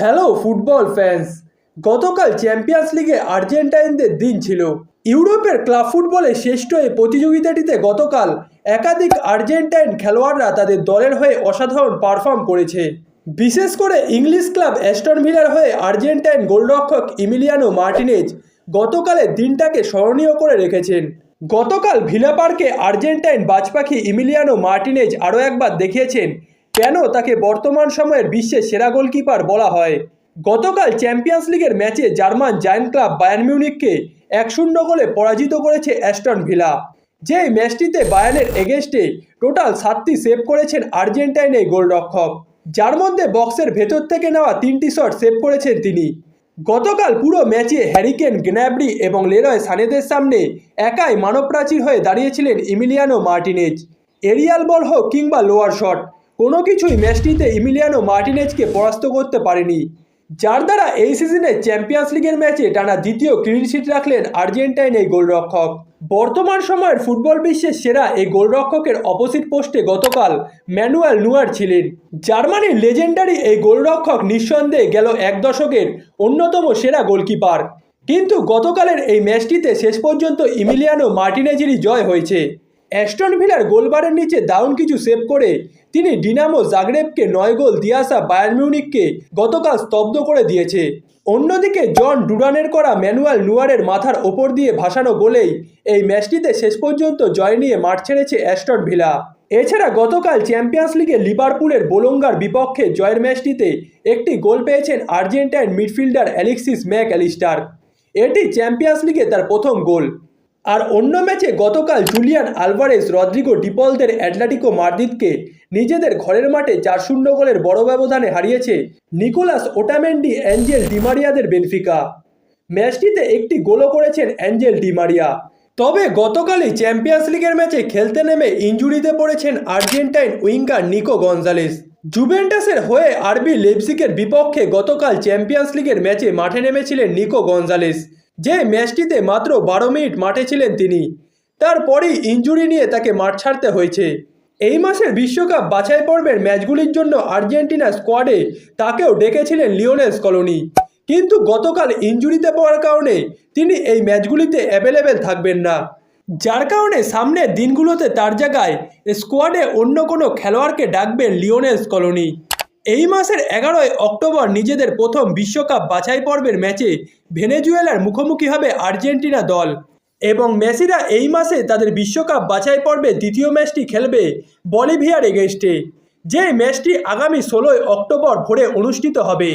Hello football fans, গতকাল champions লিগে আর্জেন্টাইনদের দিন ছিল। ইউরোপের ক্লাব ফুটবলে শ্রেষ্ঠ এই প্রতিযোগিতাটিতে গতকাল একাধিক আর্জেন্টাইন খেলোয়াড়রা তাদের দলের হয়ে অসাধারণ পারফর্ম করেছে। বিশেষ করে ইংলিশ ক্লাব অ্যাস্টন ভিলার হয়ে আর্জেন্টাইন গোলরক্ষক ইমিলিয়ানো মার্টিনেজ গতকালের দিনটাকে স্মরণীয় করে রেখেছেন। গতকাল ভিলা পার্কে আর্জেন্টাইন বাজপাখি ইমিলিয়ানো মার্টিনেজ আরও একবার দেখিয়েছেন কেন তাকে বর্তমান সময়ের বিশ্বের সেরা গোলকিপার বলা হয়? গতকাল চ্যাম্পিয়ন্স লিগের ম্যাচে জার্মান জায়ান্ট ক্লাব বায়ার্ন মিউনিককে এক শূন্য গোলে পরাজিত করেছে অ্যাস্টন ভিলা। যে ম্যাচটিতে বায়ানের এগেনস্টে টোটাল সাতটি সেভ করেছেন আর্জেন্টাইন এই গোলরক্ষক। যার মধ্যে বক্সের ভেতর থেকে নেওয়া তিনটি শট সেভ করেছেন তিনি। গতকাল পুরো ম্যাচে হ্যারিকেন গ্ন্যাবরি এবং লেরয় সানেদের সামনে একাই মানবপ্রাচীর হয়ে দাঁড়িয়েছিলেন ইমিলিয়ানো মার্টিনেজ। এরিয়াল বল হোক কিংবা লোয়ার শট কোনো কিছুই ম্যাচটিতে ইমিলিয়ানো মার্টিনেজকে পরাস্ত করতে পারেনি, যার দ্বারা এই সিজনে চ্যাম্পিয়ন্স লিগের ম্যাচে টানা দ্বিতীয় ক্লিনশিট রাখলেন আর্জেন্টাইন এই গোলরক্ষক। বর্তমান সময়ের ফুটবল বিশ্বের সেরা এই গোলরক্ষকের অপোজিট পোস্টে গতকাল ম্যানুয়াল নুয়ার ছিলেন। জার্মানির লেজেন্ডারি এই গোলরক্ষক নিঃসন্দেহে গেল এক দশকের অন্যতম সেরা গোলকিপার। কিন্তু গতকালের এই ম্যাচটিতে শেষ পর্যন্ত ইমিলিয়ানো মার্টিনেজেরই জয় হয়েছে। অ্যাস্টন ভিলার গোলবারের নিচে দারুণ কিছু সেভ করে তিনি ডিনামো জাগরেবকে নয় গোল দিয়ে আসা বায়ার্ন মিউনিককে গতকাল স্তব্ধ করে দিয়েছে। অন্যদিকে জন ডুরানের করা ম্যানুয়াল নুয়ারের মাথার ওপর দিয়ে ভাসানো গোলেই এই ম্যাচটিতে শেষ পর্যন্ত জয় নিয়ে মাঠ ছেড়েছে অ্যাস্টন ভিলা এছাড়া গতকাল চ্যাম্পিয়ন্স লিগে লিভারপুলের বোলঙ্গার বিপক্ষে জয়ের ম্যাচটিতে একটি গোল পেয়েছেন Argentine midfielder Alexis Mac Allister এটি চ্যাম্পিয়ন্স লিগে তার প্রথম গোল। আর অন্য ম্যাচে গতকাল জুলিয়ান আলভারেজ, রদ্রিগো, ডিপলদের, অ্যাটলেটিকো মাদ্রিদকে নিজেদের ঘরের মাঠে চার শূন্য গোলের বড় ব্যবধানে হারিয়েছে নিকোলাস ওটামেন্ডি, অ্যাঞ্জেল ডিমারিয়াদের বেনফিকা। ম্যাচটিতে একটি গোলও করেছেন অ্যাঞ্জেল ডিমারিয়া। তবে গতকালই চ্যাম্পিয়ন্স লিগের ম্যাচে খেলতে নেমে ইঞ্জুরিতে পড়েছেন আর্জেন্টাইন উইঙ্গার নিকো গঞ্জালেস জুভেন্টাসের হয়ে আরবি লেপসিকের বিপক্ষে গতকাল চ্যাম্পিয়ন্স লিগের ম্যাচে মাঠে নেমেছিলেন নিকো গঞ্জালেস যে ম্যাচটিতে মাত্র বারো মিনিট মাঠে ছিলেন তিনি, তারপরেই ইঞ্জুরি নিয়ে তাকে মাঠ ছাড়তে হয়েছে। এই মাসের বিশ্বকাপ বাছাই পর্বের ম্যাচগুলির জন্য আর্জেন্টিনা স্কোয়াডে তাকেও ডেকেছিলেন লিওনেস কলোনি কিন্তু গতকাল ইঞ্জুরিতে পড়ার কারণে তিনি এই ম্যাচগুলিতে অ্যাভেলেবেল থাকবেন না। যার কারণে সামনের দিনগুলোতে তার জায়গায় স্কোয়াডে অন্য কোনো খেলোয়াড়কে ডাকবেন লিওনেস কলোনি এই মাসের এগারোই অক্টোবর নিজেদের প্রথম বিশ্বকাপ বাছাই পর্বের ম্যাচে ভেনেজুয়েলার মুখোমুখি হবে আর্জেন্টিনা দল। এবং মেসিরা এই মাসে তাদের বিশ্বকাপ বাছাই পর্বে দ্বিতীয় ম্যাচটি খেলবে বলিভিয়ার এগেনস্টে যে ম্যাচটি আগামী ষোলোই অক্টোবর ভোরে অনুষ্ঠিত হবে।